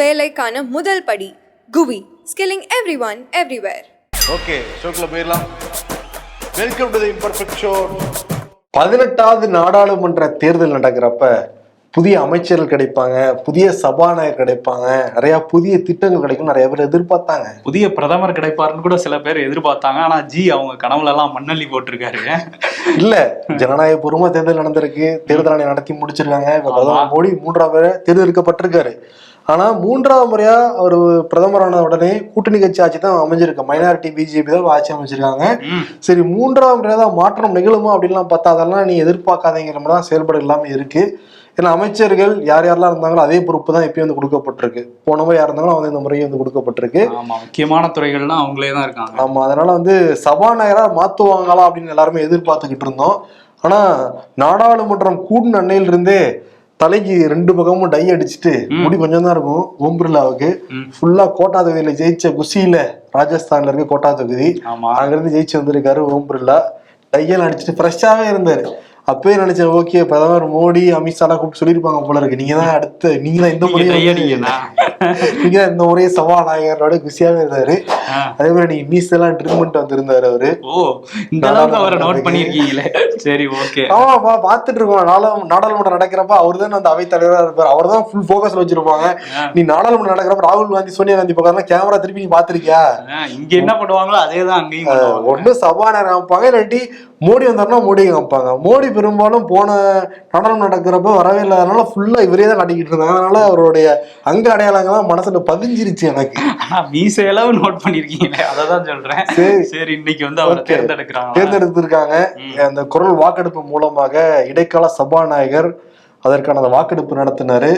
வேலைக்கான முதல் படி Guvi skilling every one everywhere okay ஷோக்குள்ள போயிடலாம். Welcome to the imperfect show பதினெட்டாவது நாடாளுமன்ற தேர்தல் நடக்கிறப்ப புதிய அமைச்சர்கள் கிடைப்பாங்க புதிய சபாநாயகர் கிடைப்பாங்க நிறைய புதிய திட்டங்கள் கிடைக்கும் நிறைய பேர் எதிர்பார்த்தாங்க. புதிய பிரதமர் கிடைப்பாருன்னு கூட சில பேர் எதிர்பார்த்தாங்க. ஆனா ஜி அவங்க கனவுல எல்லாம் மண்ணள்ளி போட்டிருக்காரு. இல்ல ஜனநாயக பூர்வமா தேர்தல் நடந்திருக்கு. தேர்தல் ஆணையம் நடத்தி முடிச்சிருக்காங்க. இப்ப பிரதமர் மோடி மூன்றாம் முறை தேர்ந்தெடுக்கப்பட்டிருக்காரு ஆனா மூன்றாவது முறையா அவர் பிரதமரான உடனே கூட்டணி கட்சி ஆட்சி தான் அமைஞ்சிருக்கு. மைனாரிட்டி பிஜேபி தான் ஆட்சி அமைச்சிருக்காங்க. சரி மூன்றாவது முறையா தான் மாற்றம் நிகழுமா அப்படின்லாம் பார்த்தா அதெல்லாம் நீ எதிர்பார்க்காதீங்கிற மாதிரி தான் செயல்பட இல்லாம இருக்கு. ஏன்னா அமைச்சர்கள் யார் யாரெல்லாம் இருந்தாங்களோ அதே பொறுப்பு தான் இப்பயும் வந்து கொடுக்கப்பட்டிருக்கு. போன முறை யார் இருந்தாங்களோ அவங்க இந்த முறையும் வந்து கொடுக்கப்பட்டிருக்கு. ஆமா முக்கியமான துறைகள்லாம் அவங்களே தான் இருக்காங்க. ஆமா அதனால வந்து சபாநாயகரா மாத்துவாங்களா அப்படின்னு எல்லாருமே எதிர்பார்த்துக்கிட்டு இருந்தோம். ஆனா நாடாளுமன்றம் கூடின அன்னையில இருந்தே தலைக்கு ரெண்டு பக்கமும் டை அடிச்சுட்டு முடி கொஞ்சம் தான் இருக்கும். ஓம் பிர்லாவுக்கு ம். ஃபுல்லா கோட்டா தொகுதியில ஜெயிச்ச குஷியில ராஜஸ்தான்ல இருக்க கோட்டா தொகுதி ஆமா. அங்கிருந்து ஜெயிச்சு வந்திருக்காரு ஓம் பிர்லா டையெல்லாம் அடிச்சுட்டு ஃப்ரெஷ்ஷாவே இருந்தாரு. அப்பயே நினைச்சேன் ஓகே பிரதமர் மோடி அமித்ஷாலாம் கூப்பிட்டு சொல்லியிருப்பாங்க போல இருக்கு. நீங்க தான் அடுத்து நீங்க தான் இந்த அடிங்கண்ணா. நீங்க தான் இந்த முறையே சபாநாயகரோட குஷியாவே இருந்தாரு. அதே மாதிரி நீங்க மீஸ் எல்லாம் ட்ரிட்மெண்ட் வந்திருந்தாரு அவரு. ஓ இந்த அளவுக்கு அவரை நோட் பண்ணிருக்கீங்களே சரி ஓகே. ஆமாப்பா பாத்துட்டு இருக்கோம். நாடாளு நாடாளுமன்றம் நடக்கிறப்ப அவர் தான் அந்த அவைத் தலைவரா இருப்பார். அவர் தான் ஃபுல் போக்கஸ்ல வச்சிருப்பாங்க. நீ நாடாளுமன்றம் நடக்கிறப்ப ராகுல் காந்தி சோனியா காந்தி பக்கம் கேமரா திருப்பி நீ பாத்திருக்கியா இங்க என்ன பண்ணுவாங்களோ அதே தான் அங்கேயும் சபாநாயகர் காமிப்பாங்க இல்லாட்டி மோடி வந்தாருன்னா மோடி காமிப்பாங்க. மோடி பெரும்பாலும் போன நாடாளுமன்றம் நடக்கிறப்ப வரவே இல்லாதனால ஃபுல்லா இவரே தான் காட்டிக்கிட்டு இருந்தாங்க. அதனால அவருடைய அங்க அடையாளங்கள்லாம் மனசுல பதிஞ்சிருச்சு எனக்கு. ஆனா மீசையளவு நோட் பண்ணிருக்கீங்களே அததான் சொல்றேன். சரி. சரி இன்னைக்கு வந்து அவரை. தேர்ந்தெடுக்கிறாங்க தேர்ந்தெடுத்திருக்காங்க. அந்த குரல் வாக்கெடுப்பு மூலமாக இடைக்கால சபாநாயகர் அதற்கான அந்த வாக்கெடுப்பு நடத்தினாரு.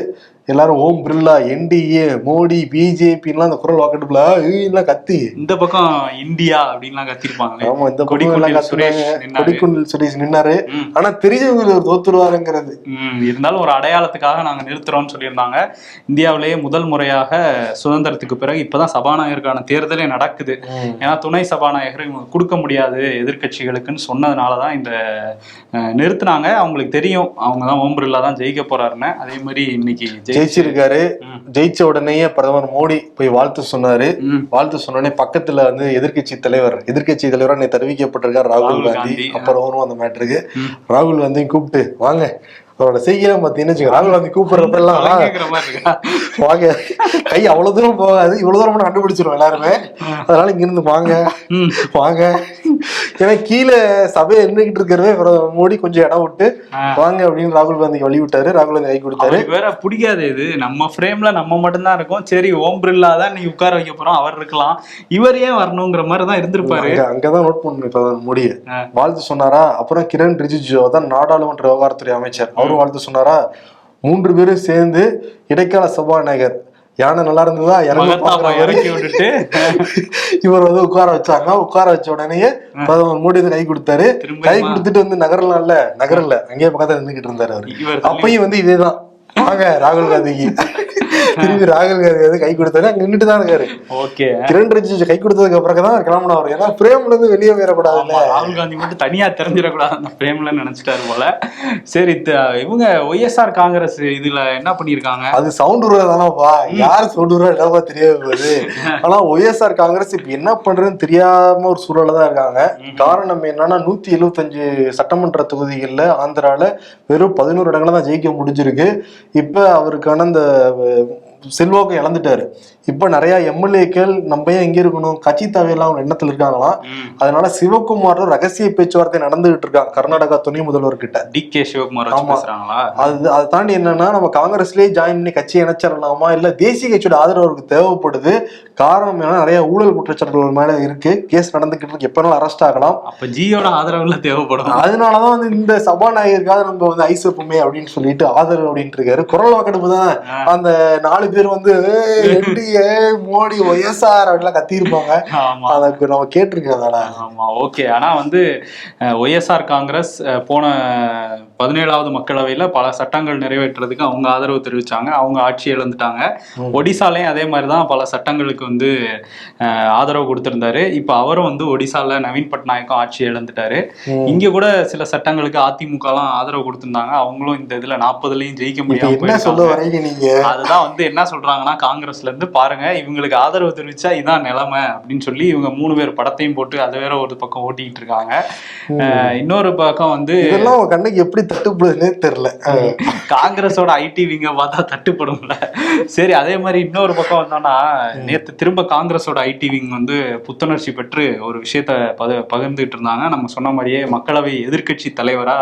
எல்லாரும் ஓம் பிர்லா என்டிஏ மோடி பிஜேபின்லாம் அந்த குரல் வாக்கெடுப்புல எல்லாம் கத்தி. இந்த பக்கம் இந்தியா அப்படின்லாம் கத்திருப்பாங்களே. ஆமா இந்த கொடிக்குண்டில் சுரேஷ். கொடிக்குண்டில் சுரேஷ் நின்னாரு. ஆனா தெரிஞ்சவங்க ஒரு தோத்துருவாருங்கிறது. இருந்தாலும் ஒரு அடையாளத்துக்காக நாங்க நிறுத்துறோம்னு சொல்லியிருந்தாங்க. இந்தியாவிலேயே முதல் முறையாக சுதந்திரத்துக்கு பிறகு இப்பதான் சபாநாயகருக்கான தேர்தலே நடக்குது. ஏன்னா துணை சபாநாயகர் இவங்க கொடுக்க முடியாது எதிர்க்கட்சிகளுக்குன்னு சொன்னதுனாலதான் இந்த நிறுத்துனாங்க. அவங்களுக்கு தெரியும். அவங்க தான் ஓம் பிர்லா தான் ஜெயிக்க போறாருன்னு. அதே மாதிரி இன்னைக்கு ஜெயிச்சிருக்காரு. ஜெயிச்ச உடனேயே பிரதமர் மோடி போய் வாழ்த்து சொன்னாரு. வாழ்த்து சொன்ன உடனே பக்கத்துல வந்து எதிர்க்கட்சி தலைவர் எதிர்க்கட்சி தலைவரா நேற்று அறிவிக்கப்பட்டிருக்கார் ராகுல் காந்தி அப்புறம் வரும் அந்த மேட்டருக்கு. ராகுல் காந்தி கூப்பிட்டு வாங்க அவரோட செய்யலாம் பார்த்தீங்கன்னு வச்சுக்கோ, ராகுல் காந்தி கூப்பிடுறப்ப எல்லாம் கலங்கிக்கிற மாதிரி இருக்கா? வாங்க. கை அவ்வளவு தூரம் போகாது. இவ்வளவு தூரம் கண்டுபிடிச்சிரும் எல்லாருமே. அதனால இங்க இருந்து வாங்க. வாங்க. ஏன்னா கீழே சபையை நின்றுகிட்டு இருக்கிறவே மோடி கொஞ்சம் இடம் விட்டு. வாங்க அப்படின்னு ராகுல் காந்திக்கு வழி விட்டாரு. ராகுல் காந்தி கை கொடுத்தாரு. வேற பிடிக்காது இது. நம்ம ஃப்ரேம்ல நம்ம மட்டும்தான் இருக்கோம். சரி ஓம் பிர்லா தான் நீ உட்கார வைக்க போறோம். அவர் இருக்கலாம். இவர் ஏன் வரணுங்கிற மாதிரி தான் இருந்திருப்பாரு. அங்க அங்கதான் நோட் பண்ணணும் பிரதமர் மோடியை. வாழ்த்து சொன்னாரா? அப்புறம் கிரண் ரிஜிஜு தான் நாடாளுமன்ற விவகாரத்துறை அமைச்சர். அவரும் வாழ்த்து சொன்னாரா? மூன்று பேரும் சேர்ந்து இடைக்கால சபாநாயகர். யானை நல்லா இருந்ததா? இறங்க விட்டுட்டு. இவர் வந்து உட்கார வச்சாங்க. உட்கார வச்ச உடனேயே பிரதமர் மோடி வந்து கை கொடுத்தாரு. கை கொடுத்துட்டு வந்து நகரலாம்ல? நகரல அங்கேயே பக்கத்துல இருந்துகிட்டு இருந்தாரு அவரு. அப்பயும் வந்து இதேதான். வாங்க ராகுல் காந்திக்கு. திரும்பி ராகுல் காந்தி கை கொடுத்தாரு. அங்க நின்றுட்டு தான் இருக்காரு. ஓகே. கிரண் ரிஜிஜு கை கொடுத்ததுக்கு அப்புறம் தான் கிளம்பணும் அவர் ஏன்னா பிரேம்ல இருந்து வெளியே போயிடக்கூடாதுல்ல ராகுல் காந்தி மட்டும் தனியா தெரிஞ்சிடக்கூடாது. அந்த பிரேம்ல நினைச்சிட்டாரு போல. சரி இவங்க ஒய்எஸ்ஆர் காங்கிரஸ் இதுல என்ன பண்ணிருக்காங்க அது சவுண்ட் தானப்பா. யார் சவுண்ட் உருவா என்னப்பா தெரியாது போகுது? ஆனா ஒய்எஸ்ஆர் காங்கிரஸ் இப்ப என்ன பண்றதுன்னு தெரியாம ஒரு சூழல்ல தான் இருக்காங்க. காரணம் என்னன்னா நூத்தி எழுபத்தஞ்சு சட்டமன்ற தொகுதிகள்ல ஆந்திரால வெறும் பதினோரு இடங்கள தான் ஜெயிக்க முடிஞ்சிருக்கு. இப்ப அவருக்கான அந்த செல்வாக்கு இழந்துட்டாரு. இப்ப நிறைய எம்எல்ஏக்கள் நம்ம ஏன் இங்க இருக்கணும்? கட்சி தேவையெல்லாம் அவங்க எண்ணத்துல இருக்காங்களாம். அதனால சிவகுமார் ரகசிய பேச்சுவார்த்தை நடந்துகிட்டு இருக்காங்க கர்நாடகா துணை முதல்வர் கிட்ட டி கே சிவகுமார் அது அதை தாண்டி என்னன்னா நம்ம காங்கிரஸ்லயே ஜாயின் பண்ணி கட்சி இணைச்சிடலாமா? இல்ல தேசிய கட்சியோட ஆதரவு அவருக்கு தேவைப்படுது. காரணம் என்னன்னா நிறைய ஊழல் குற்றச்சாட்டுகள் மேல இருக்கு. கேஸ் நடந்துகிட்டு இருக்கு. எப்ப வேணாலும் அரெஸ்ட் ஆகலாம். அப்ப ஜியோட ஆதரவுல தேவைப்படும். அதனாலதான் வந்து இந்த சபாநாயகருக்காக நம்ம வந்து ஐசப்புமே அப்படின்னு சொல்லிட்டு ஆதரவு அப்படின்ட்டு இருக்காரு. குரல் வாக்கெடுப்பு தான் அந்த நாலு பேர் வந்து என்டிஏ மோடி ஒய்எஸ்ஆர் அப்படிலாம் கத்தியிருப்பாங்க ஆமா. அதுக்கு நம்ம கேட்டிருக்கோம் அதனால ஆமா ஓகே. ஆனா வந்து ஒய்எஸ்ஆர் காங்கிரஸ் போன பதினேழாவது மக்களவையில பல சட்டங்கள் நிறைவேற்றுறதுக்கு அவங்க ஆதரவு தெரிவிச்சாங்க. அவங்க ஆட்சி இழந்துட்டாங்க. ஒடிசாலையும் அதே மாதிரி தான் பல சட்டங்களுக்கு வந்து ஆதரவு கொடுத்திருந்தாரு. இப்ப அவரும் வந்து ஒடிசால நவீன் பட்நாயக்கும் ஆட்சி இழந்துட்டாரு. இங்க கூட சில சட்டங்களுக்கு அதிமுக எல்லாம் ஆதரவு கொடுத்திருந்தாங்க. அவங்களும் இந்த இதுல நாற்பதுலயும் ஜெயிக்க முடியாம என்ன சொல்ல. வரீங்க அதுதான் வந்து என்ன என்ன சொல்றாங்கன்னா காங்கிரஸ்ல இருந்து பாருங்க இவங்களுக்கு ஆதரவு தெரிவிச்சா இதான் நிலைமை அப்படின்னு சொல்லி இவங்க மூணு பேர் படத்தையும் போட்டு அதை வேற ஒரு பக்கம் ஓட்டிக்கிட்டு இருக்காங்க. இன்னொரு பக்கம் வந்து இதெல்லாம் கண்ணுக்கு எப்படி தட்டுப்படுதுன்னே தெரியல. காங்கிரஸோட ஐடி விங்க பார்த்தா தட்டுப்படும்ல. சரி அதே மாதிரி இன்னொரு பக்கம் வந்தோம்னா நேத்து திரும்ப காங்கிரஸோட ஐடி விங் வந்து புத்துணர்ச்சி பெற்று ஒரு விஷயத்த பத பகிர்ந்துட்டு இருந்தாங்க. நம்ம சொன்ன மாதிரியே மக்களவை எதிர்க்கட்சி தலைவரா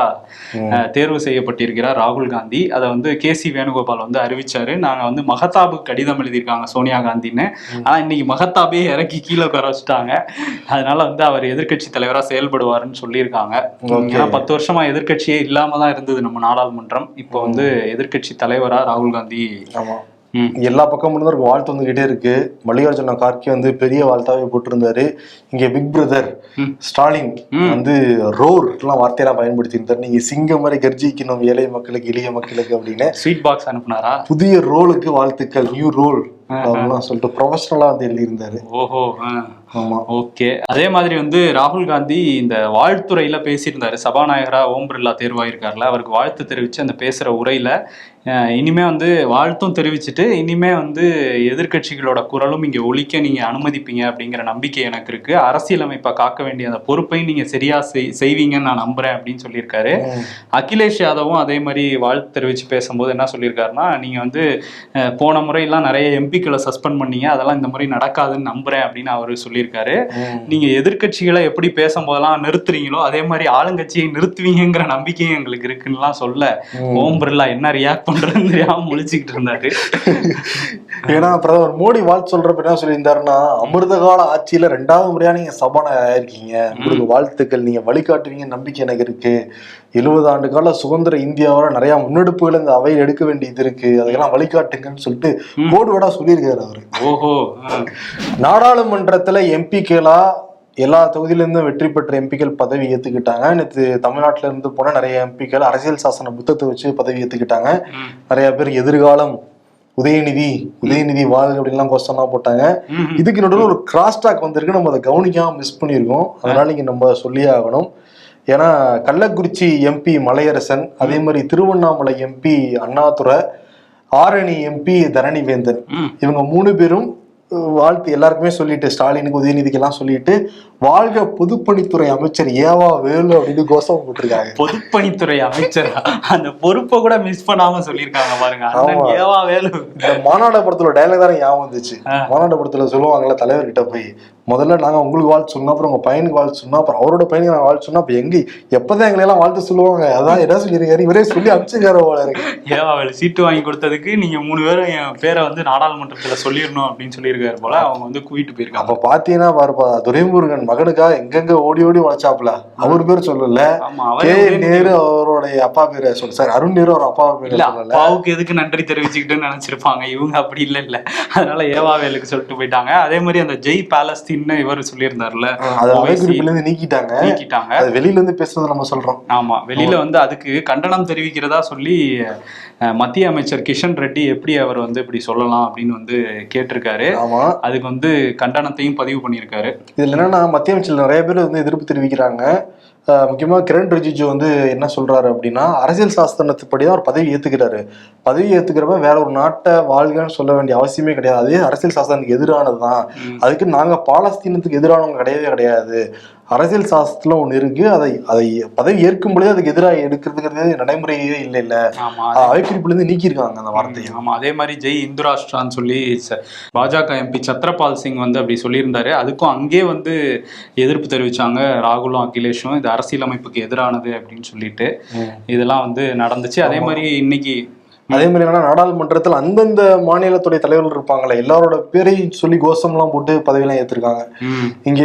தேர்வு செய்யப்பட்டிருக்கிறார் ராகுல் காந்தி. அதை வந்து கே சி வேணுகோபால் வந்து அறிவிச்சாரு. நாங்க வந்து மகத்தாபுக்கு கடிதம் எழுதியிருக்காங்க சோனியா காந்தின்னு. ஆனா இன்னைக்கு மகத்தாபே இறக்கி கீழே உட்கார வச்சுட்டாங்க. அதனால வந்து அவர் எதிர்க்கட்சி தலைவரா செயல்படுவாருன்னு சொல்லியிருக்காங்க. ஏன்னா பத்து வருஷமா எதிர்க்கட்சியே இல்லாம தான் இருந்தது நம்ம நாடாளுமன்றம். இப்போ வந்து எதிர்க்கட்சி தலைவரா ராகுல் காந்தி. எல்லா பக்கமும் இருந்து ஒரு வாழ்த்து வந்துகிட்டே இருக்கு. மல்லிகார்ஜுன கார்கே வந்து பெரிய வாழ்த்தாவே போட்டிருந்தாரு. இங்க பிக் பிரதர். ஸ்டாலின். வந்து ரோர் எல்லாம் வார்த்தையெல்லாம் பயன்படுத்தி இருந்தாரு நீங்க சிங்கம் மாதிரி கர்ஜிக்கணும் ஏழை மக்களுக்கு எளிய மக்களுக்கு அப்படின்னு. ஸ்வீட் பாக்ஸ் அனுப்புனாரா? புதிய ரோலுக்கு வாழ்த்துக்கள் நியூ ரோல் அப்படிலாம் சொல்லிட்டு ப்ரொஃபஷனலா வந்து எழுதியிருந்தாரு. ஓஹோ. ஆமா. ஓகே. அதே மாதிரி வந்து ராகுல் காந்தி இந்த வாழ்த்துறையில பேசியிருந்தாரு. சபாநாயகரா ஓம் பிர்லா தேர்வாயிருக்காருல. அவருக்கு வாழ்த்து தெரிவிச்சு அந்த பேசுற உரையில இனிமே வந்து வாழ்த்தும் தெரிவிச்சுட்டு இனிமே வந்து எதிர்க்கட்சிகளோட குரலும் இங்க ஒலிக்க நீங்க அனுமதிப்பீங்க அப்படிங்கிற நம்பிக்கை எனக்கு இருக்கு அரசியலமைப்பை காக்க வேண்டிய அந்த பொறுப்பையும் நீங்க சரியா செய்- செய்வீங்கன்னு நான் நம்புறேன் அப்படின்னு சொல்லியிருக்காரு. அகிலேஷ் யாதவும் அதே மாதிரி வாழ்த்து தெரிவிச்சு பேசும்போது என்ன சொல்லியிருக்காருன்னா நீங்க வந்து போன முறையெல்லாம் நிறைய எம்பிக்களை சஸ்பெண்ட் பண்ணீங்க அதெல்லாம் இந்த முறை நடக்காதுன்னு நம்புறேன் அப்படின்னு அவர் சொல்லியிருக்காரு. நீங்க எதிர்க்கட்சிகளை எப்படி பேசும்போதெல்லாம் நிறுத்துறீங்களோ அதே மாதிரி ஆளுங்கட்சியை நிறுத்துவீங்கிற நம்பிக்கையும் எங்களுக்கு இருக்குன்னுலாம் சொல்ல. ஓம் பிர்லா என்ன ரியாக்ட் தெரியாம முழிச்சுக்கிட்டு இருந்தாரு. ஏன்னா பிரதமர் மோடி வாழ்த்து சொல்றப்ப என்ன சொல்லியிருந்தாருன்னா அமிர்த கால ஆட்சியில ரெண்டாவது முறையா நீங்க சபாநாயகர் ஆயிருக்கீங்க உங்களுக்கு வாழ்த்துக்கள் நீங்க வழிகாட்டுவீங்க நம்பிக்கை எனக்கு இருக்கு. எழுபது ஆண்டு கால சுதந்திர இந்தியாவோட நிறைய முன்னெடுப்புகள் இந்த அவையில் எடுக்க வேண்டியது இருக்கு. அதையெல்லாம் வழிகாட்டுங்கன்னு சொல்லிட்டு போர்டு வேடா சொல்லியிருக்காரு அவரு. ஓஹோ. நாடாளுமன்றத்துல எம்பிக்களா எல்லா தொகுதியில இருந்தும் வெற்றி பெற்ற எம்பிக்கள் பதவி ஏத்துக்கிட்டாங்க. நேற்று தமிழ்நாட்டுல இருந்து போன நிறைய எம்பிக்கள் அரசியல் சாசன புத்தகத்தை வச்சு பதவி ஏத்துக்கிட்டாங்க. ம். நிறைய பேர் எதிர்காலம் உதயநிதி உதயநிதி வாழ்க அப்படின்லாம் கொஸ்டன்லாம் போட்டாங்க. இதுக்கு நடுவில் ஒரு கிராஸ் டாக் வந்திருக்கு. நம்ம அதை கவனிக்காம மிஸ் பண்ணியிருக்கோம். அதனால இங்க நம்ம சொல்லியே ஆகணும். ஏன்னா கள்ளக்குறிச்சி எம்பி மலையரசன் அதே மாதிரி திருவண்ணாமலை எம்பி அண்ணாதுரை ஆரணி எம்பி தரணிவேந்தன் ம். இவங்க மூணு பேரும் வாழ்த்து எல்லாருக்குமே சொல்லிட்டு ஸ்டாலினுக்கு உதயநிதிக்கு எல்லாம் சொல்லிட்டு வாழ்க பொதுப்பணித்துறை அமைச்சர் ஏவா வேலு அப்படின்னு கோஷம் போட்டிருக்காங்க. பொதுப்பணித்துறை அமைச்சர்? அந்த பொறுப்பை கூட மிஸ் பண்ணாம சொல்லியிருக்காங்க பாருங்க. ஏவா வேலு. இந்த மாநாட படத்துல டைலாக் தான் ஞாபகம் வந்துச்சு. மாநாட படத்துல சொல்லுவாங்கல்ல தலைவர்கிட்ட போய் முதல்ல நாங்க உங்களுக்கு வாழ்த்து சொன்னோம் அப்புறம் உங்க பையனுக்கு வாழ்த்து சொன்னோம் அப்புறம் அவரோட பையனுக்கு நாங்க வாழ்த்து சொன்னோம். அப்ப எங்க எப்பதான் எங்களை எல்லாம் வாழ்த்து சொல்லுவாங்க? அதான் என்ன சொல்லியிருக்காரு? இவரே சொல்லி அனுப்பிச்சிருக்காரு போல இருக்கு. ஏவா வேலு சீட்டு வாங்கி கொடுத்ததுக்கு நீங்க மூணு பேரும் என் பேரை வந்து நாடாளுமன்றத்துல சொல்லிடணும் அப்படின்னு சொல்லியிருக்காரு போல அவங்க வந்து கூட்டிட்டு போயிருக்காங்க. அப்ப பாத்தீங்கன்னா பாருப்பா துரைமுருகன் மகனுக்கா எங்கெங்க ஓடி ஓடி உழைச்சாப்ல அவர் பேர் சொல்லல. ஆமா கே நேரு அவருடைய அப்பா பேரை சொல்ல சார் அருண் நேரு அவர் அப்பா பேரை இல்ல சொல்லல. அப்பாவுக்கு எதுக்கு நன்றி தெரிவிச்சுக்கிட்டுன்னு நினைச்சிருப்பாங்க. இவங்க அப்படி இல்ல இல்ல. அதனால ஏவாவேலுக்கு சொல்லிட்டு போயிட்டாங்க. அதே மாதிரி அந்த ஜெய் பாலஸ்தீன்னு இவர் சொல்லியிருந்தாருல. நீக்கிட்டாங்க. நீக்கிட்டாங்க. அது வெளியில இருந்து பேசுறது நம்ம சொல்றோம். ஆமா வெளியில வந்து அதுக்கு கண்டனம் தெரிவிக்கிறதா சொல்லி மத்திய அமைச்சர் கிஷன் ரெட்டி எப்படி அவர் வந்து இப்படி சொல்லலாம் அப்படின்னு வந்து கேட்டிருக்காரு. ஆமா. அதுக்கு வந்து கண்டனத்தையும் பதிவு பண்ணியிருக்காரு. இதுல என்னன்னா மத்திய அமைச்சர் நிறைய பேர் வந்து எதிர்ப்பு தெரிவிக்கிறாங்க. அஹ் முக்கியமா கிரண் ரிஜிஜு வந்து என்ன சொல்றாரு அப்படின்னா அரசியல் சாஸ்திரத்துப்படி தான் அவர் பதவி ஏத்துக்கிறாரு. பதவி ஏத்துக்கிறப்ப வேற ஒரு நாட்டை வாழ்கன்னு சொல்ல வேண்டிய அவசியமே கிடையாது. அதே அரசியல் சாஸ்திரத்துக்கு எதிரானது தான். அதுக்கு நாங்க பாலஸ்தீனத்துக்கு எதிரானவங்க கிடையவே கிடையாது. அரசியல் சாஸ்திரத்துல ஒண்ணு இருக்கு. அதை அதை பதவி ஏற்கும் பொழுது அதுக்கு எதிராக எடுக்கிறதுங்கிறது நடைமுறையே இல்லை இல்ல. ஆமா அவைக்குறிப்புல இருந்து நீக்கியிருக்காங்க அந்த வார்த்தையை. ஆமா அதே மாதிரி ஜெய் இந்துராஷ்டிரான்னு சொல்லி ச- பாஜக எம்பி சத்ரபால் சிங் வந்து அப்படி சொல்லியிருந்தாரு. அதுக்கும் அங்கே வந்து எதிர்ப்பு தெரிவிச்சாங்க ராகுலும் அகிலேஷும். இது அரசியலமைப்புக்கு எதிரானது அப்படின்னு சொல்லிட்டு இதெல்லாம் வந்து நடந்துச்சு. அதே மாதிரி இன்னைக்கு அதே மாதிரி என்னன்னா நாடாளுமன்றத்தில் அந்தந்த மாநிலத்துடைய தலைவர்கள் இருப்பாங்களே எல்லாரோட பேரையும் சொல்லி கோஷம்லாம் போட்டு பதவியெல்லாம் ஏத்திருக்காங்க. ம், இங்க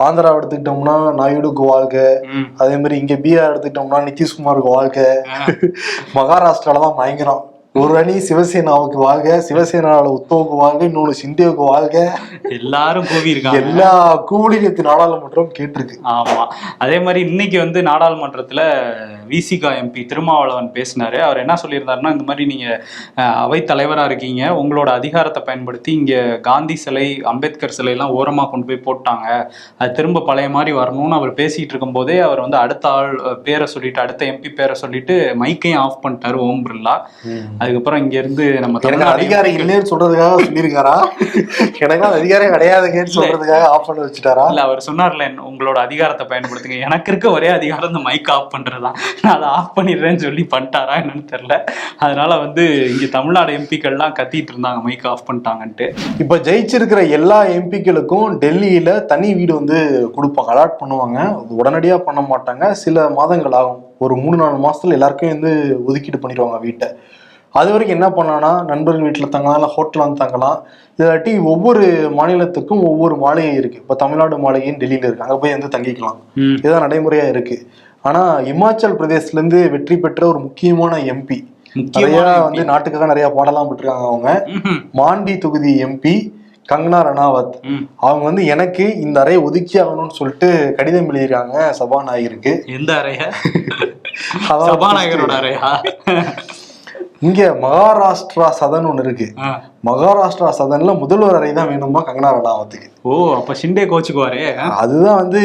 ஆந்திரா எடுத்துக்கிட்டோம்னா நாயுடுக்கு வாழ்க ம், அதே மாதிரி இங்க பீகார் எடுத்துக்கிட்டோம்னா நிதிஷ்குமாருக்கு வாழ்க மகாராஷ்டிரால தான் பயங்கரம் ஒரு அணி சிவசேனாவுக்கு வாழ்க சிவசேனாவோட உத்தவுக்கு வாழ்க இன்னொன்று சிந்தேவுக்கு வாழ்க. எல்லாரும் கூவி இருக்காங்க எல்லா கூலிங்கத்து நாடாளுமன்றம் கேட்டிருக்கு. ஆமா. அதே மாதிரி இன்னைக்கு வந்து நாடாளுமன்றத்துல விசிகா எம்பி திருமாவளவன் பேசினாரு. அவர் என்ன சொல்லியிருந்தாருன்னா இந்த மாதிரி நீங்க அஹ், அவைத் தலைவரா இருக்கீங்க. உங்களோட அதிகாரத்தை பயன்படுத்தி இங்க காந்தி சிலை அம்பேத்கர் சிலை எல்லாம் ஓரமா கொண்டு போய் போட்டாங்க. அது திரும்ப பழைய மாதிரி வரணும்னு அவர் பேசிட்டு இருக்கும் போதே அவர் வந்து அடுத்த ஆள் பேரை சொல்லிட்டு அடுத்த எம்பி பேரை சொல்லிட்டு மைக்கையும் ஆஃப் பண்ணிட்டாரு ஓம் பிர்லா. அதுக்கப்புறம் இங்க இருந்து நம்ம எனக்கு அதிகாரம் இல்லைன்னு சொல்றதுக்காக சொல்லியிருக்காரா? எனக்கு அதிகாரம் கிடையாதுங்கன்னு சொல்றதுக்காக ஆஃப் பண்ணி வச்சுட்டாரா? இல்ல அவர் சொன்னார்ல உங்களோட அதிகாரத்தை பயன்படுத்துங்க. எனக்கு இருக்க ஒரே அதிகாரம் இந்த மைக் ஆஃப் பண்றதுதான். நான் அதை ஆஃப் பண்ணிடுறேன்னு சொல்லி பண்ணிட்டாரா என்னன்னு தெரியல. அதனால வந்து இங்க தமிழ்நாடு எம்பிக்கள்லாம் கத்திட்டு இருந்தாங்க மைக் ஆஃப் பண்ணிட்டாங்கன்ட்டு. இப்ப ஜெயிச்சிருக்கிற எல்லா எம்பிக்களுக்கும் டெல்லியில தனி வீடு வந்து கொடுப்பாங்க. அலாட் பண்ணுவாங்க. அது உடனடியா பண்ண மாட்டாங்க. சில மாதங்கள் ஆகும். ஒரு மூணு நாலு மாசத்துல எல்லாருக்கும் வந்து ஒதுக்கீடு பண்ணிடுவாங்க வீட்டை. அது வரைக்கும் என்ன பண்ணலாம்னா நண்பர்கள் வீட்டில் தங்கலாம் இல்லை ஹோட்டலில் வந்து தங்கலாம். இல்லாட்டி ஒவ்வொரு மாநிலத்துக்கும் ஒவ்வொரு மாளிகை இருக்கு. இப்போ தமிழ்நாடு மாளிகைன்னு டெல்லியில இருக்கு. அங்கே போய் வந்து தங்கிக்கலாம். இதுதான் நடைமுறையா இருக்கு. ஆனா இமாச்சல் பிரதேஷ்ல இருந்து வெற்றி பெற்ற ஒரு முக்கியமான எம்பி நிறைய வந்து நாட்டுக்காக நிறைய பாடலாம் பட்டிருக்காங்க அவங்க. மாண்டி தொகுதி எம்பி கங்கனா ரணாவத். அவங்க வந்து எனக்கு இந்த அறையை ஒதுக்கி ஆகணும்னு சொல்லிட்டு கடிதம் எழுதியிருக்காங்க. சபாநாயகருக்கு. எந்த அறைய? சபாநாயகரோட அறையா? இங்க மகாராஷ்டிரா சதன் ஒண்ணு இருக்கு. மகாராஷ்டிரா சதன்ல முதல்வர் அறை தான் வேணுமா கங்கனா ரணாவத்துக்கு ஓ அப்ப ஷிண்டே கோச்சுக்குவாரே? அதுதான் வந்து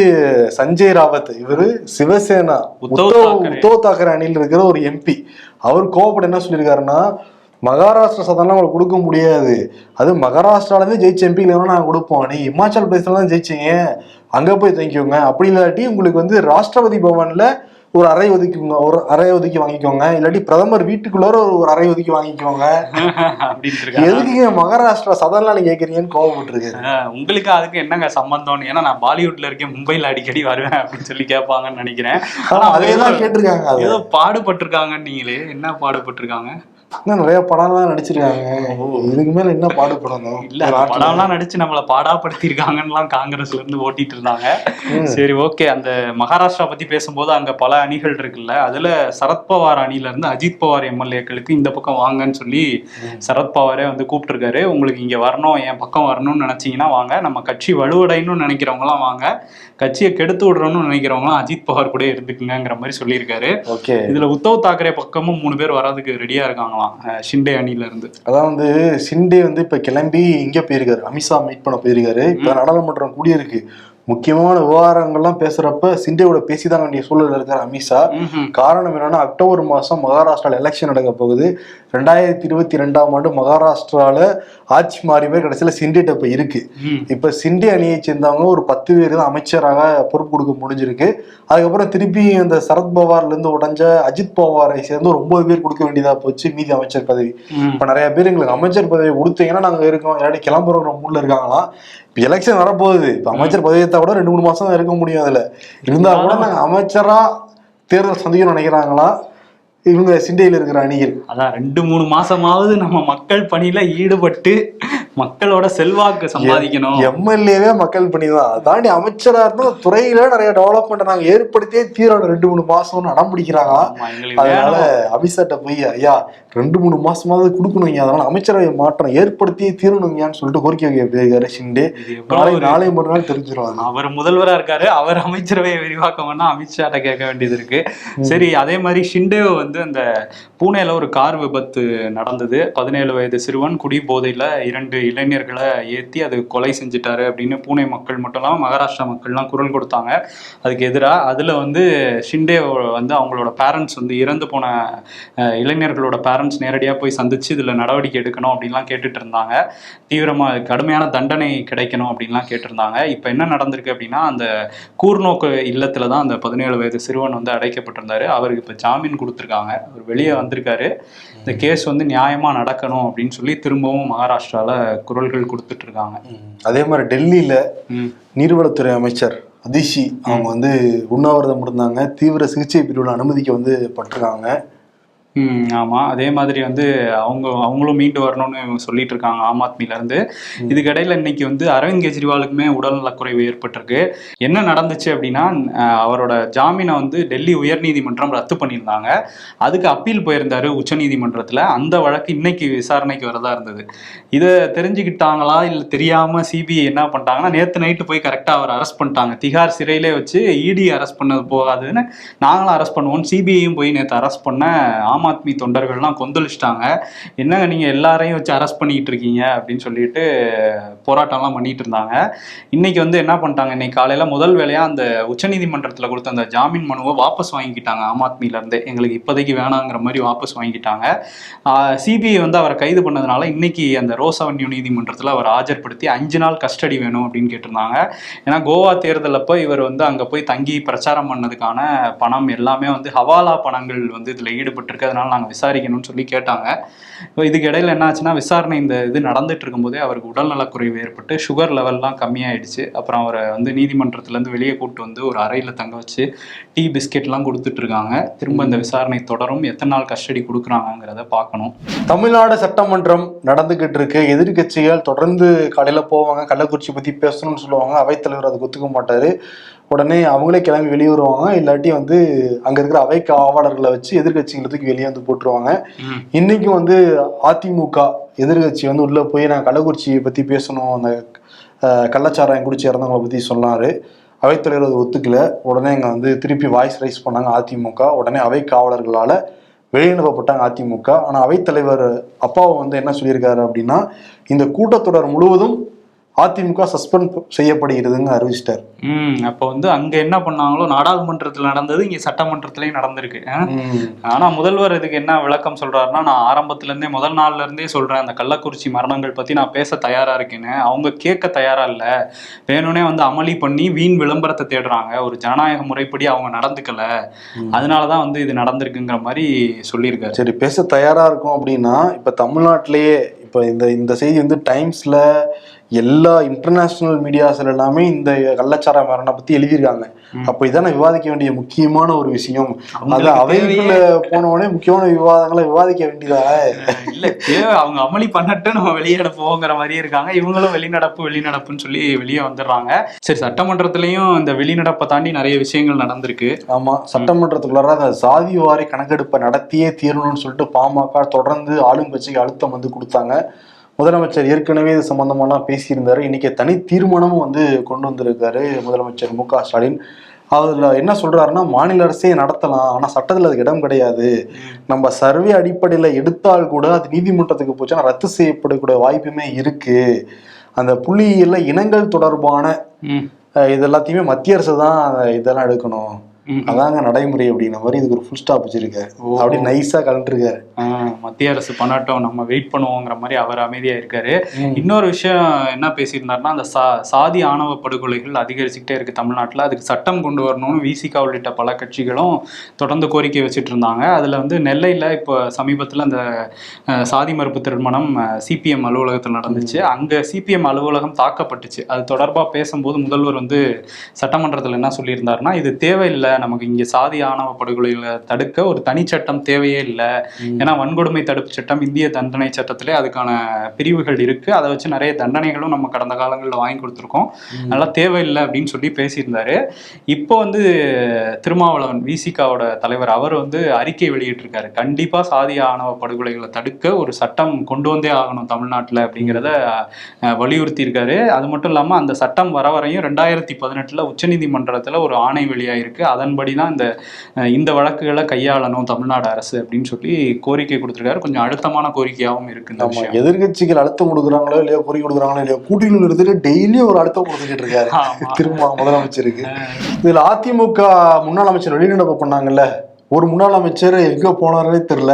சஞ்சய் ராவத். இவரு சிவசேனா உத்தவ் உத்தவ் தாக்கரே. அணியில் இருக்கிற ஒரு எம்பி அவர் கோவப்பட என்ன சொல்லியிருக்காருன்னா மகாராஷ்டிரா சதன்லாம் உங்களுக்கு கொடுக்க முடியாது. அது மகாராஷ்டிரால இருந்து ஜெயிச்ச எம்பி வேணா நாங்க கொடுப்போம். நீ இமாச்சல் பிரதேசல தான் ஜெயிச்சீங்க. அங்க போய் தங்கிக்கோங்க. அப்படி இல்லாட்டி உங்களுக்கு வந்து ராஷ்டிரபதி பவன்ல ஒரு அறை ஒதுக்கிக்கோங்க. ஒரு அறை ஒதுக்கி வாங்கிக்கோங்க. இல்லாட்டி பிரதமர் வீட்டுக்குள்ளார ஒரு ஒரு அறை ஒதுக்கி வாங்கிக்கோங்க. எதுக்குங்க மகாராஷ்டிரா சதன்லாம் நீங்க கேக்குறீங்கன்னு கோவப்பட்டிருக்காரு ஆ, உங்களுக்கு அதுக்கு என்னங்க சம்பந்தம் ஏன்னா நான் பாலிவுட்ல இருக்கேன் மும்பைல அடிக்கடி வருவேன் அப்படின்னு சொல்லி கேட்பாங்கன்னு நினைக்கிறேன். ஆனா அதே தான் கேட்டிருக்காங்க ஏதோ பாடுபட்டிருக்காங்கன்னு நீங்களே என்ன பாடுபட்டிருக்காங்க? இன்னும் நிறைய படம்லாம் நடிச்சிருக்காங்க. இதுக்கு மேல என்ன பாடுபடணும் இல்ல படம்லாம் நடிச்சு நம்மள பாடாப்படுத்திருக்காங்கன்னுலாம் காங்கிரஸ்ல இருந்து ஓட்டிட்டு இருந்தாங்க சரி ஓகே. அந்த மகாராஷ்டிரா பத்தி பேசும்போது அங்க பல அணிகள் இருக்குல்ல அதுல சரத்பவார் அணில இருந்து அஜித் பவார் எம்எல்ஏக்களுக்கு இந்த பக்கம் வாங்கன்னு சொல்லி சரத்பவாரே வந்து கூப்பிட்டுருக்காரு. உங்களுக்கு இங்க வரணும் என் பக்கம் வரணும்னு நினைச்சீங்கன்னா வாங்க. நம்ம கட்சி வலுவடையணும்னு நினைக்கிறவங்களாம் வாங்க. கட்சியை கெடுத்து விடுறோம்னு நினைக்கிறவங்களாம் அஜித் பவார் கூட இருந்துக்குங்கிற மாதிரி சொல்லியிருக்காரு. ஓகே. இதுல உத்தவ் தாக்கரே பக்கமும் மூணு பேர் வர்றதுக்கு ரெடியா இருக்காங்களாம். அஹ் ஷிண்டே அணில இருந்து அதான் வந்து சிண்டே வந்து இப்ப கிளம்பி இங்க போயிருக்காரு. அமித்ஷா மீட் பண்ண போயிருக்காரு. இப்ப நாடாளுமன்றம் கூடியிருக்கு. முக்கியமான விவகாரங்கள்லாம் பேசுறப்ப சிண்டேவோட பேசிதான் வேண்டிய சூழல்ல இருக்காரு அமித்ஷா. காரணம் என்னன்னா அக்டோபர் மாசம் மகாராஷ்டிரால எலெக்ஷன் நடக்க போகுது. ரெண்டாயிரத்தி இருபத்தி ரெண்டாம் ஆண்டு மகாராஷ்டிரால ஆட்சி மாறி பேர் கடைசியில சிண்டேட்ட இப்ப இருக்கு. இப்ப சிண்டே அணியை சேர்ந்தவங்க ஒரு பத்து பேர் தான் அமைச்சராக பொறுப்பு கொடுக்க முடிஞ்சிருக்கு. அதுக்கப்புறம் திருப்பி இந்த சரத் பவார்ல இருந்து உடைஞ்ச அஜித் பவாரை சேர்ந்து ஒரு ஒன்பது பேர் கொடுக்க வேண்டியதா போச்சு மீதி அமைச்சர் பதவி. இப்ப நிறைய பேர் எங்களுக்கு அமைச்சர் பதவி கொடுத்தீங்கன்னா நாங்க இருக்கோம். இல்லாட்டி கிளம்புறோம் மூட்ல இருக்காங்களாம். இப்ப எலெக்ஷன் வரப்போகுது. இப்ப அமைச்சர் பதவி எடுத்தா கூட ரெண்டு மூணு மாசம் தான் இருக்க முடியும் அதுல. இருந்தா கூட நாங்க அமைச்சரா தேர்தல் சந்திக்கணும்னு நினைக்கிறாங்களா? இவங்க சிண்டையில் இருக்கிற அணிகள். அதான் ரெண்டு மூணு மாசமாவது நம்ம மக்கள் பணியில ஈடுபட்டு மக்களோட செல்வாக்கு சம்பாதிக்கணும். எம்எல்ஏவே மக்கள் பணி தான் அதை தாண்டி அமைச்சரா இருந்தா துறையில நிறைய டெவலப்மெண்ட் நாங்க ஏற்படுத்தியே தீரோட ரெண்டு மூணு மாசம்னு அடம் எங்களுக்கு அதனால. அமித்ஷாட்ட போய் ஐயா ரெண்டு மூணு மாசமாவது கொடுக்கணுங்க அதனால அமைச்சரவை மாற்றம் ஏற்படுத்தியே தீரணுங்கன்னு சொல்லிட்டு கோரிக்கை போயிருக்காரு ஷிண்டே நாளை நாளை மறுநாள் தெரிஞ்சிருவாங்க அவர் முதல்வரா இருக்காரு. அவர் அமைச்சரவையை விரிவாக்கம் பண்ணா அமித்ஷாட்ட கேட்க வேண்டியது இருக்கு. சரி அதே மாதிரி ஷிண்டே வந்து அந்த பூனேல ஒரு கார் விபத்து நடந்தது. பதினேழு வயது சிறுவன் குடி போதையில இரண்டு இளைஞர்களை ஏத்தி அது கொலை செஞ்சுட்டாரு அப்படின்னு பூனே மக்கள் மட்டும் இல்லாம மகாராஷ்டிரா மக்கள்லாம் குரல் கொடுத்தாங்க. அதுக்கு எதிராக அதுல வந்து ஷிண்டே வந்து அவங்களோட பேரண்ட்ஸ் வந்து இறந்து போன இளைஞர்களோட பேரண்ட்ஸ் நேரடியாக போய் சந்திச்சு இதுல நடவடிக்கை எடுக்கணும் அப்படின்லாம் கேட்டுட்டு இருந்தாங்க. தீவிரமா கடுமையான தண்டனை கிடைக்கணும் அப்படின்லாம் கேட்டிருந்தாங்க. இப்போ என்ன நடந்திருக்கு அப்படின்னா அந்த கூர்நோக்கு இல்லத்துல தான் அந்த பதினேழு வயது சிறுவன் வந்து அடைக்கப்பட்டிருந்தாரு. அவருக்கு இப்போ ஜாமீன் கொடுத்துருக்காங்க. அவர் வெளியே வந்திருக்காரு. இந்த கேஸ் வந்து நியாயமா நடக்கணும் அப்படின்னு சொல்லி திரும்பவும் மகாராஷ்டிரால குரல்கள் கொடுத்துட்டு இருக்காங்க அதே மாதிரி டெல்லியில. நீர்வளத்துறை அமைச்சர் அதிஷி அவங்க வந்து உண்ணாவிரதம் இருந்தாங்க. தீவிர சிகிச்சை பிரிவுல அனுமதிக்க வந்து பட்டிருக்காங்க. ம் ஆமா. அதே மாதிரி வந்து அவங்க அவங்களும் மீண்டு வரணும்னு சொல்லிட்டு இருக்காங்க ஆம் ஆத்மில இருந்து இதுக்கிடையில இன்னைக்கு வந்து அரவிந்த் கெஜ்ரிவாலுக்குமே உடல்நலக்குறைவு ஏற்பட்டிருக்கு. என்ன நடந்துச்சு அப்படின்னா அவரோட ஜாமீனை வந்து டெல்லி உயர்நீதிமன்றம் ரத்து பண்ணியிருந்தாங்க. அதுக்கு அப்பீல் போயிருந்தாரு உச்சநீதிமன்றத்துல. அந்த வழக்கு இன்னைக்கு விசாரணைக்கு வரதா இருந்தது. இதை தெரிஞ்சுக்கிட்டாங்களா இல்லை தெரியாம சிபிஐ என்ன பண்ணிட்டாங்கன்னா நேத்து நைட்டு போய் கரெக்டா அவர் அரெஸ்ட் பண்ணிட்டாங்க. திகார் சிறையிலே வச்சு இடி அரெஸ்ட் பண்ணது போகாதுன்னு நாங்களும் அரெஸ்ட் பண்ணுவோம் சிபிஐயும் போய் நேற்று அரெஸ்ட் பண்ண ஆம் ஆம் ஆத்மி தொண்டர்கள்லாம் கொந்தளிச்சிட்டாங்க. என்னங்க நீங்க எல்லாரையும் வச்சு அரெஸ்ட் பண்ணிட்டு இருக்கீங்க? அப்படின்னு சொல்லிட்டு போராட்டம்லாம் பண்ணிட்டு இருந்தாங்க. இன்னைக்கு வந்து என்ன பண்ணிட்டாங்க? இன்னைக்கு காலையில முதல் வேலையா அந்த உச்சநீதிமன்றத்துல கொடுத்த அந்த ஜாமீன் மனுவை வாபஸ் வாங்கிக்கிட்டாங்க ஆம் ஆத்மில எங்களுக்கு இப்போதைக்கு வேணாங்கிற மாதிரி வாபஸ் வாங்கிக்கிட்டாங்க சிபிஐ வந்து அவரை கைது பண்ணதுனால இன்னைக்கு அந்த ரோஸ் அவென்யூ நீதிமன்றத்தில் அவர் ஆஜர்படுத்தி அஞ்சு நாள் கஸ்டடி வேணும் அப்படின்னு கேட்டிருந்தாங்க. ஏன்னா கோவா தேர்தலில் போய் இவர் வந்து அங்கே போய் தங்கி பிரச்சாரம் பண்ணதுக்கான பணம் எல்லாமே வந்து ஹவாலா பணங்கள் வந்து இதில் ஈடுபட்டிருக்கு. அதனால நாங்கள் விசாரிக்கணும்னு சொல்லி கேட்டாங்க. இப்போ இதுக்கு இடையில என்ன ஆச்சுன்னா விசாரணை இந்த இது நடந்துட்டு இருக்கும்போதே அவருக்கு உடல்நலக்குறைவு ஏற்பட்டு சுகர் லெவல்லாம் கம்மியாயிடுச்சு. அப்புறம் அவரை வந்து நீதிமன்றத்துலேருந்து வெளியே கூப்பிட்டு வந்து ஒரு அறையில் தங்க வச்சு டீ பிஸ்கெட்லாம் கொடுத்துட்டு இருக்காங்க. திரும்ப இந்த விசாரணை தொடரும். எத்தனை நாள் கஸ்டடி கொடுக்குறாங்கிறத பார்க்கணும். தமிழ்நாடு சட்டமன்றம் நடந்துகிட்டு இருக்கு. எதிர்க்கட்சிகள் தொடர்ந்து கடையில் போவாங்க. கள்ளக்குறிச்சி பற்றி பேசணும்னு சொல்லுவாங்க. அவைத்தலைவர் அதுக்கு ஒத்துக்க மாட்டாரு. உடனே அவங்களே கிளம்பி வெளியே வருவாங்க இல்லாட்டி வந்து அங்க இருக்கிற அவை காவலர்களை வச்சு எதிர்க்கட்சிகளை தூக்கி வெளியே வந்து போட்டுருவாங்க. இன்னைக்கு வந்து அதிமுக எதிர்க்கட்சி வந்து உள்ள போய் நான் கள்ளக்குறிச்சியை பத்தி பேசணும். அந்த கள்ளச்சாராயம் குடிச்சு இறந்தவங்களை பத்தி சொன்னாரு. அவைத்தலைவர் அது ஒத்துக்கல. உடனே இங்க வந்து திருப்பி வாய்ஸ் ரைஸ் பண்ணாங்க அதிமுக. உடனே அவை காவலர்களால வெளியனுப்பப்பட்டாங்க அதிமுக. ஆனா அவைத்தலைவர் அப்பாவை வந்து என்ன சொல்லியிருக்காரு அப்படின்னா இந்த கூட்டத்தொடர் முழுவதும் அதிமுக சஸ்பெண்ட் செய்யப்படுகிறதுன்னு அறிவிச்சிட்டார். ம் அப்போ வந்து அங்க என்ன பண்ணாங்களோ நாடாளுமன்றத்தில் நடந்தது இங்க சட்டமன்றத்திலயும் நடந்திருக்கு? ஆனா முதல்வர் இதுக்கு என்ன விளக்கம் சொல்றாருன்னா நான் ஆரம்பத்துல இருந்தே முதல் நாள்ல இருந்தே சொல்றேன் அந்த கள்ளக்குறிச்சி மரணங்கள் பத்தி நான் பேச தயாரா இருக்கேன்னு. அவங்க கேட்க தயாரா இல்ல. வேணும்னே வந்து அமளி பண்ணி வீண் விளம்பரத்தை தேடுறாங்க. ஒரு ஜனநாயக முறைப்படி அவங்க நடந்துக்கல. அதனாலதான் வந்து இது நடந்திருக்குங்கிற மாதிரி சொல்லியிருக்காரு. சரி பேச தயாரா இருக்கும் அப்படின்னா இப்ப தமிழ்நாட்டிலேயே இப்ப இந்த இந்த செய்தி வந்து டைம்ஸ்ல எல்லா இன்டர்நேஷனல் மீடியாஸ்ல எல்லாமே இந்த கள்ளச்சார மரணை பத்தி எழுதியிருக்காங்க. அப்ப இதான விவாதிக்க வேண்டிய முக்கியமான ஒரு விஷயம். அது அவைக்குள்ள போனவொடனே முக்கியமான விவாதங்களை விவாதிக்க வேண்டியதா? இல்ல அவங்க அமளி பண்ணட்டு நம்ம வெளியிட போங்கிற மாதிரியே இருக்காங்க. இவங்களும் வெளிநடப்பு வெளிநடப்புன்னு சொல்லி வெளியே வந்துடுறாங்க. சரி சட்டமன்றத்திலயும் இந்த வெளிநடப்பை தாண்டி நிறைய விஷயங்கள் நடந்திருக்கு. ஆமா சட்டமன்றத்துக்குள்ளார அந்த சாதி வாரி கணக்கெடுப்பை நடத்தியே தீரணும்னு சொல்லிட்டு பாமக தொடர்ந்து ஆளுங்கட்சிக்கு அழுத்தம் வந்து கொடுத்தாங்க. முதலமைச்சர் ஏற்கனவே இது சம்பந்தமாலாம் பேசியிருந்தாரு. இன்னைக்கு தனி தீர்மானமும் வந்து கொண்டு வந்திருக்காரு முதலமைச்சர் மு க ஸ்டாலின். அதுல என்ன சொல்றாருன்னா மாநில அரசே நடத்தலாம் ஆனா சட்டத்துல அதுக்கு இடம் கிடையாது. நம்ம சர்வே அடிப்படையில எடுத்தால் கூட அது நீதிமன்றத்துக்கு போச்சுன்னா ரத்து செய்யப்படக்கூடிய வாய்ப்புமே இருக்கு. அந்த புள்ளியியல்ல இனங்கள் தொடர்பான இது எல்லாத்தையுமே மத்திய அரசு தான் இதெல்லாம் எடுக்கணும். அதாங்க நடைமுறை அப்படின்ன மாதிரி இதுக்கு ஒரு ஃபுல் ஸ்டாப் வச்சிருக்காரு. அப்படி நைஸா கலந்துருக்காரு. மத்திய அரசு பண்ணட்டும் நம்ம வெயிட் பண்ணுவோங்கிற மாதிரி அவர் அமைதியா இருக்காரு. இன்னொரு விஷயம் என்ன பேசியிருந்தாருன்னா அந்த சா சாதி ஆணவ படுகொலைகள் அதிகரிச்சுக்கிட்டே இருக்கு தமிழ்நாட்டில். அதுக்கு சட்டம் கொண்டு வரணும்னு விசிகா உள்ளிட்ட பல கட்சிகளும் தொடர்ந்து கோரிக்கை வச்சுட்டு இருந்தாங்க. அதில் வந்து நெல்லையில் இப்போ சமீபத்தில் அந்த சாதி மறுப்பு திருமணம் சிபிஎம் அலுவலகத்தில் நடந்துச்சு. அங்கே சிபிஎம் அலுவலகம் தாக்கப்பட்டுச்சு. அது தொடர்பாக பேசும்போது முதல்வர் வந்து சட்டமன்றத்தில் என்ன சொல்லியிருந்தாருன்னா இது தேவையில்லை நமக்கு இங்கே சாதி ஆணவ படுகொலைகளை தடுக்க ஒரு தனி சட்டம் தேவையே இல்லை. ஏன்னா வன்கொடுமை தடுப்பு சட்டம் இந்திய தண்டனை சட்டத்திலே அதுக்கான பிரிவுகள் இருக்கு. அதை வச்சு நிறைய தண்டனைகளும் நம்ம கடந்த காலங்களில் வாங்கி கொடுத்துருக்கோம். அதனால தேவையில்லை அப்படின்னு சொல்லி பேசியிருந்தாரு. இப்போ வந்து திருமாவளவன் விசிகாவோட தலைவர் அவர் வந்து அறிக்கை வெளியிட்டிருக்காரு. கண்டிப்பா சாதி ஆணவ படுகொலைகளை தடுக்க ஒரு சட்டம் கொண்டு வந்தே ஆகணும் தமிழ்நாட்டில் அப்படிங்கிறத வலியுறுத்தி இருக்காரு அது மட்டும் இல்லாம அந்த சட்டம் வர வரையும் ரெண்டாயிரத்தி பதினெட்டுல உச்சநீதிமன்றத்துல ஒரு ஆணை வெளியாயிருக்கு. அதன்படி தான் இந்த இந்த வழக்குகளை கையாளணும் தமிழ்நாடு அரசு அப்படின்னு சொல்லி கோரிக்கை கொடுத்திருக்காரு. கொஞ்சம் அழுத்தமான கோரிக்கையாகவும் இருக்கு இந்த விஷயம். எதிர்கட்சிகள் அழுத்தம் கொடுக்குறாங்களோ இல்லையோ பொறி கொடுக்குறாங்களோ இல்லையோ கூட்டணியில் எடுத்துட்டு டெய்லியும் ஒரு அழுத்தம் கொடுத்துக்கிட்டு இருக்காரு. திரும்ப முதலமைச்சருக்கு. இதுல அதிமுக முன்னாள் அமைச்சர் வெளிநடப்பு பண்ணாங்கல்ல ஒரு முன்னாள் அமைச்சர் எங்க போனாரே தெரியல.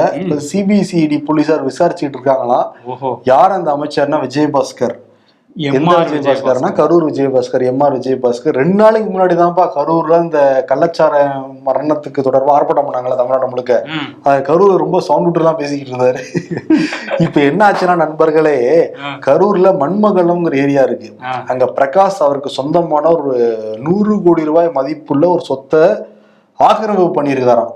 சிபிசிஐடி போலீசார் விசாரிச்சுட்டு இருக்காங்களாம். ஓஹோ. யார் அந்த அமைச்சர்னா Vijayabaskar. MR விஜயபாஸ்கர்னா? Karur Vijayabaskar M R Vijayabaskar. ரெண்டு நாளைக்கு முன்னாடி தான்ப்பா கரூர்ல இந்த கள்ளச்சார மரணத்துக்கு தொடர்பா ஆர்ப்பாட்டம் பண்ணாங்கல்ல தமிழ்நாடு முழுக்க. அது கரூர் ரொம்ப சவுண்ட் விட்டுலாம் பேசிக்கிட்டு இருந்தாரு. இப்ப என்ன ஆச்சுன்னா நண்பர்களே. கரூர்ல மண்மங்கலம்ங்கிற ஏரியா இருக்கு. அங்க பிரகாஷ் அவருக்கு சொந்தமான ஒரு நூறு கோடி ரூபாய் மதிப்புள்ள ஒரு சொத்தை ஆக்கிரமிப்பு பண்ணியிருக்காராம்.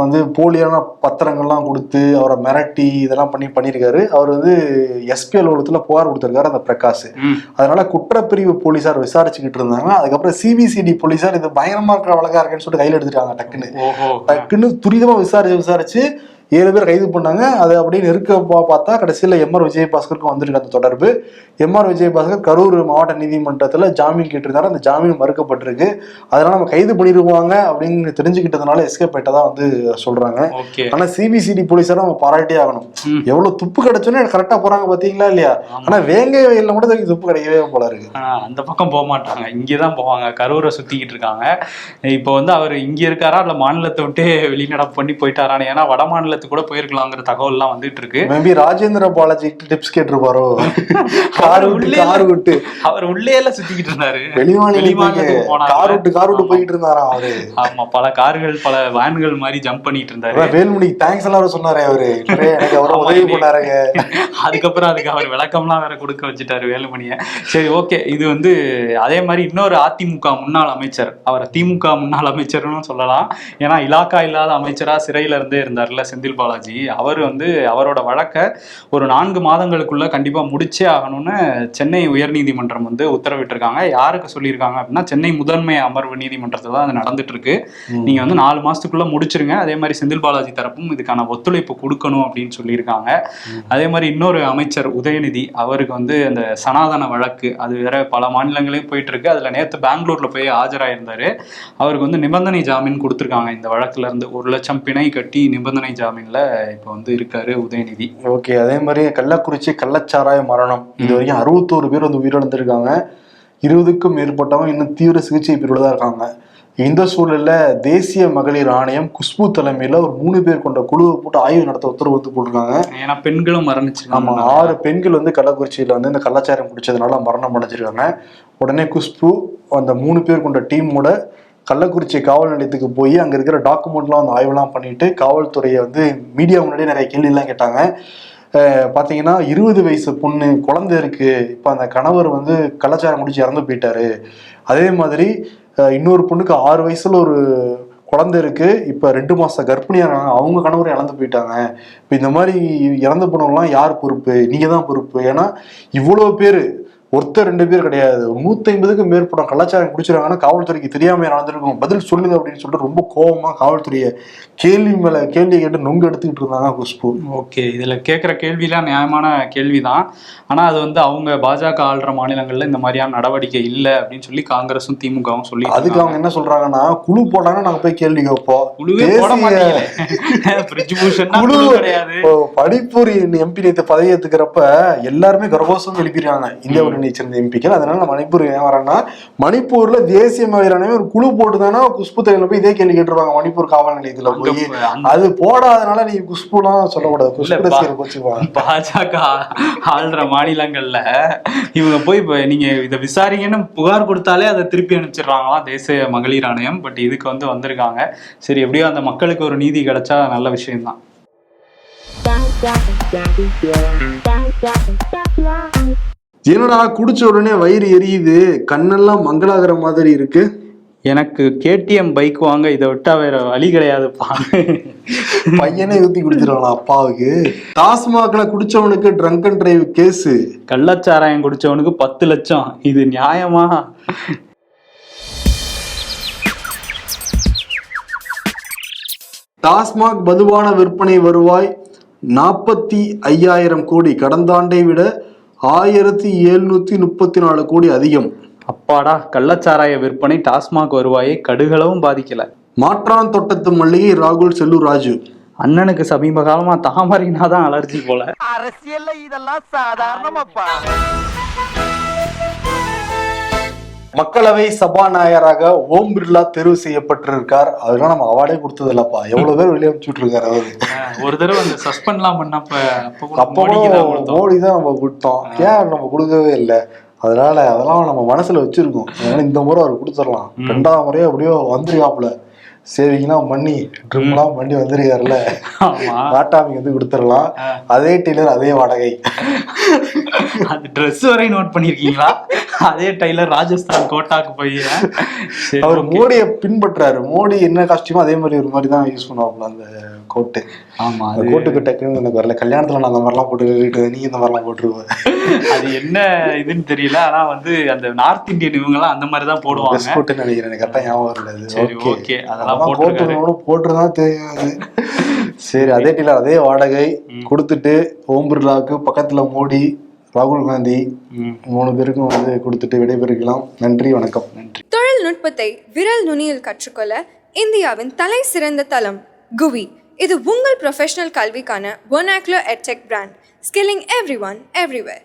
வந்து போலியான பத்திரங்கள்லாம் கொடுத்து அவரை மிரட்டி இதெல்லாம் பண்ணி பண்ணியிருக்காரு. அவர் வந்து எஸ்பி அலுவலகத்துல புகார் கொடுத்திருக்காரு அந்த பிரகாஷ். அதனால குற்றப்பிரிவு போலீசார் விசாரிச்சுக்கிட்டு இருந்தாங்க. அதுக்கப்புறம் சிபிசிடி போலீசார் இது பயங்கரமா இருக்கிற வழக்கா இருக்கேன்னு சொல்லிட்டு கையில் எடுத்துட்டாங்க டக்குன்னு. டக்குன்னு துரிதமா விசாரிச்சு விசாரிச்சு ஏழு பேர் கைது பண்ணாங்க. அதை அப்படியே நெருக்க பார்த்தா கடைசியில் எம்ஆர் விஜயபாஸ்கருக்கும் வந்திருக்கு அந்த தொடர்பு. எம்ஆர் விஜயபாஸ்கர் கரூர் மாவட்ட நீதிமன்றத்தில் ஜாமீன் கேட்டிருந்தாரு. அந்த ஜாமீன் மறுக்கப்பட்டிருக்கு. அதனால நம்ம கைது பண்ணிடுவாங்க அப்படின்னு தெரிஞ்சுக்கிட்டதுனால எஸ்கேப் ஆயிட்டதா வந்து சொல்றாங்க. ஓகே. ஆனா சிபிசிடி போலீஸார நம்ம பாராட்டியே ஆகணும். எவ்வளவு துப்பு கிடைச்சோன்னே கரெக்டா போறாங்க பாத்தீங்களா இல்லையா? ஆனா வேங்கை வயல்ல மட்டும் இதுவரைக்கும் துப்பு கிடைக்கவே போல இருக்கு. அந்த பக்கம் போக மாட்டாங்க. இங்கே தான் போவாங்க. கரூரை சுத்திக்கிட்டு இருக்காங்க. இப்போ வந்து அவர் இங்க இருக்காரா? இல்ல மாநிலத்தை விட்டு வெளிநடப்பு பண்ணி போயிட்டாரான்னு? ஏன்னா வட மாநிலத்துக்கு கூட போயிருக்கலாங்கிற தகவல்லாம் வந்துட்டு இருக்கு மேபி ராஜேந்திர பாலாஜி டிப்ஸ் கேட்டிருப்பாரோ? கார் விட்டு கார் விட்டு. அவர் உள்ளே எல்லாம் சுத்திக்கிட்டு இருந்தாரு. போனாங்க. கார் விட்டு கார் விட்டு போயிட்டு இருந்தாராம் அவரு? ஆமா பல கார்கள் பல வேன்கள் மாதிரி ஜம்ப் பண்ணிட்டு இருந்தாரு. அதான் வேலுமணிக்கு தேங்க்ஸ் எல்லாம் அவரு சொன்னாரே அவரு. எனக்கு அவரை உதவி பண்ணாருங்க. அதுக்கப்புறம் அதுக்கு அவர் விளக்கம்லாம் வேற கொடுக்க வச்சுட்டாரு வேலுமணிய சரி ஓகே இது வந்து அதே மாதிரி இன்னொரு அதிமுக முன்னாள் அமைச்சர். அவரை திமுக முன்னாள் அமைச்சர்னு சொல்லலாம். ஏன்னா இலாக்கா இல்லாத அமைச்சரா சிறையில இருந்தே இருந்தார்ல செந்தில் பாலாஜி. அவர் வந்து அவரோட வழக்கை ஒரு நான்கு மாதங்களுக்குள்ள கண்டிப்பா முடிச்சே ஆகணும்னு சென்னை உயர்நீதிமன்றம் வந்து உத்தரவிட்டிருக்காங்க. யாருக்கு சொல்லியிருக்காங்க அப்படின்னா சென்னை முதன்மை அமர்வு நீதிமன்றத்தில் தான் அது நடந்துட்டு இருக்கு நீங்க வந்து நாலு மாசத்துக்குள்ள முடிச்சிருங்க. அதே மாதிரி செந்தில் பாலாஜி தரப்பும் இதுக்கான ஒத்துழைப்பு கொடுக்கணும் அப்படின்னு சொல்லியிருக்காங்க. அதே மாதிரி இன்னொரு அமைச்சர் உதயநிதி அவருக்கு வந்து அந்த சனாதன வழக்கு அது வேற பல மாநிலங்களையும் போயிட்டு இருக்கு அதுல நேத்து பெங்களூர்ல போய் ஆஜராயிருந்தாரு. அவருக்கு வந்து நிபந்தனை ஜாமீன் கொடுத்துருக்காங்க. இந்த வழக்குல இருந்து ஒரு லட்சம் பிணை கட்டி நிபந்தனை ஜாமீன்ல இப்போ வந்து இருக்காரு உதயநிதி. ஓகே அதே மாதிரி கள்ளக்குறிச்சி கள்ளச்சாராய மரணம். இது வரைக்கும் அறுபத்தோரு பேர் வந்து உயிரிழந்திருக்காங்க. இருபதுக்கும் மேற்பட்டவங்க இன்னும் தீவிர சிகிச்சை பிரிவில் தான் இருக்காங்க. இந்த சூழல்ல தேசிய மகளிர் ஆணையம் குஷ்பு தலைமையில ஒரு மூணு பேர் கொண்ட குழுவை போட்டு ஆய்வு நடத்த உத்தரவு வந்து போட்டிருக்காங்க. ஏன்னா பெண்களும் ஆமா மரணிச்சிருக்காங்க ஆறு பெண்கள் வந்து கள்ளக்குறிச்சியில வந்து இந்த கள்ளச்சாரம் குடிச்சதுனால மரணம் அடைஞ்சிருக்காங்க. உடனே குஷ்பு அந்த மூணு பேர் கொண்ட டீமோட கள்ளக்குறிச்சி காவல் நிலையத்துக்கு போய் அங்கே இருக்கிற டாக்குமெண்ட்லாம் வந்து ஆய்வுலாம் பண்ணிட்டு காவல்துறையை வந்து மீடியா முன்னாடியே நிறைய கேள்விலாம் கேட்டாங்க. பார்த்தீங்கன்னா இருபது வயசு பொண்ணு குழந்தை இருக்கு. இப்போ அந்த கணவர் வந்து கலாச்சாரம் முடிச்சு இறந்து போயிட்டாரு. அதே மாதிரி இன்னொரு பொண்ணுக்கு ஆறு வயசுல ஒரு குழந்தை இருக்கு. இப்போ ரெண்டு மாசம் கர்ப்பிணியாக இருக்காங்க அவங்க கணவரை இறந்து போயிட்டாங்க. இப்போ இந்த மாதிரி இறந்து போனவங்களாம் யார் பொறுப்பு? நீங்க தான் பொறுப்பு. ஏன்னா இவ்வளோ பேர் ஒருத்தர் ரெண்டு பேர் கிடையாது. நூத்தி ஐம்பதுக்கும் மேற்பட்ட கலாச்சாரம் குடிச்சிருக்காங்கன்னா காவல்துறைக்கு தெரியாம நடந்திருக்கும். பதில் சொல்லுங்க அப்படின்னு சொல்லிட்டு ரொம்ப கோவமா காவல்துறையை கேள்வி மேல கேள்வி கேட்டு நொங்கு எடுத்துக்கிட்டு இருந்தாங்க குஷ்பு. ஓகே இதுல கேட்குற கேள்விலாம் நியாயமான கேள்விதான். ஆனா அது வந்து அவங்க பாஜக ஆள்ற மாநிலங்கள்ல இந்த மாதிரியான நடவடிக்கை இல்லை அப்படின்னு சொல்லி காங்கிரஸும் திமுகவும் சொல்லி அதுக்கு அவங்க என்ன சொல்றாங்கன்னா குழு போட்டாங்கன்னா நாங்க போய் கேள்வி கேட்போம். குழுவே போட கிடையாது. இப்போ படிப்பூர் எம்பி நேற்று பதவி ஏத்துக்கிறப்ப எல்லாருமே கர்வசம் எழுப்பிடுறாங்க இந்தியா கூட்டணியை சேர்ந்த எம்பிக்கள் அதனால நான் மணிப்பூர் ஏன் வரேன்னா மணிப்பூர்ல தேசிய மகளிரானவே ஒரு குழு போட்டு தானே குஷ்பு தலையில போய் இதே கேள்வி கேட்டுருவாங்க மணிப்பூர் காவல் நிலையத்துல போய். அது போடாதனால நீ குஷ்புலாம் சொல்லக்கூடாது. குஷ்பு பாஜக ஆள்ற மாநிலங்கள்ல இவங்க போய் இப்ப நீங்க இதை விசாரிங்கன்னு புகார் கொடுத்தாலே அதை திருப்பி அனுப்பிச்சிடுறாங்களாம் தேசிய மகளிர் ஆணையம்? பட் இதுக்கு வந்து வந்திருக்காங்க. சரி எப்படியோ அந்த மக்களுக்கு ஒரு நீதி கிடைச்சா நல்ல விஷயம்தான். என்னடா குடிச்ச உடனே வயிறு எரியுது? கண்ணெல்லாம் மங்களாகிற மாதிரி இருக்கு. எனக்கு கேடிஎம் பைக் வாங்க இதை விட்டா வேற வழி கிடையாதுப்பா பையனே ஊத்தி குடிச்சிருவாங்களா அப்பாவுக்கு? டாஸ்மாக்ல குடிச்சவனுக்கு ட்ரங்க் அண்ட் டிரைவ் கேஸு கள்ளச்சாராயம் குடிச்சவனுக்கு பத்து லட்சம். இது நியாயமா? டாஸ்மாக் மதுபான விற்பனை வருவாய் நாற்பத்தி ஐயாயிரம் கோடி. கடந்த ஆண்டை விட ஆயிரத்தி எழுநூத்தி முப்பத்தி நாலு கோடி அதிகம். அப்பாடா கள்ளச்சாராய விற்பனை டாஸ்மாக் வருவாயை கடுகளவும் பாதிக்கல. மாற்றான் தோட்டத்து மல்லிகை ராகுல் செல்லூர் ராஜு. அண்ணனுக்கு சமீப காலமா தாமரைனா தான் அலர்ஜி போல. அரசியல்ல இதெல்லாம் சாதாரணமாப்பா. மக்களவை சபாநாயகராக ஓம் பிர்லா தேர்வு செய்யப்பட்டிருக்கார். அதெல்லாம் நம்ம அவார்டே கொடுத்தது இல்லப்பா எவ்வளவு பேர் வெளியே அனுப்பிச்சு விட்டுருக்காரு அஹ் ஒரு தடவை அந்த சஸ்பெண்ட்லாம் பண்ணப்ப அப்ப மோடி தான் நம்ம கொடுத்தோம். ஏன் நம்ம கொடுக்கவே இல்லை? அதனால அதெல்லாம் நம்ம மனசுல வச்சிருக்கோம். அதனால இந்த முறை அவர் கொடுத்துடலாம். ரெண்டாவது முறையும் அப்படியோ வந்துருக்காப்புல. சேவிங்லாம் பண்ணி ட்ரிம்லாம் பண்ணி வந்திருக்காருல்ல. நாட்டாமிக்கு வந்து கொடுத்துடலாம். அதே டெய்லர் அதே வாடகை. ட்ரெஸ் வரை நோட் பண்ணிருக்கீங்களா? அதே டைலர் ராஜஸ்தான் கோட்டாக்கு போய் அவர். மோடியை பின்பற்றாரு. மோடி என்ன காஸ்டியூமோ அதே மாதிரி ஒரு மாதிரி தான் யூஸ் பண்ணுவாப்புல அந்த கோட்டு ஆமா அந்த கோட்டுக்கு டக்குன்னு எனக்கு வரல. கல்யாணத்துல நான் அந்த மாதிரிலாம் போட்டு நீ இந்த மாதிரிலாம் போட்டுருவேன் அது என்ன இதுன்னு தெரியல. ஆனா வந்து அந்த நார்த் இந்தியன் இவங்க எல்லாம் அந்த மாதிரி தான் போடுவாங்க. கோட்டுன்னு நினைக்கிறேன். எனக்கு கரெக்டாக ஞாபகம் அது. சரி, ஓகே. அதெல்லாம் போட்டுருதான் தெரியும் அது சரி அதே டீலர் அதே வாடகை கொடுத்துட்டு ஓம் பிர்லாவுக்கு பக்கத்துல மோடி ராகுல் காந்தி. மூணு பேருக்கும் வந்து கொடுத்துட்டு விடைபெறுக்கலாம் நன்றி வணக்கம். நன்றி. தொழில்நுட்பத்தை விரல் நுனியில் கற்றுக்கொள்ள இந்தியாவின் தலை சிறந்த தளம் குவி. இது உங்கள் ப்ரொஃபஷனல் கல்விக்கான ஒனாக்லோ edtech brand skilling every one everywhere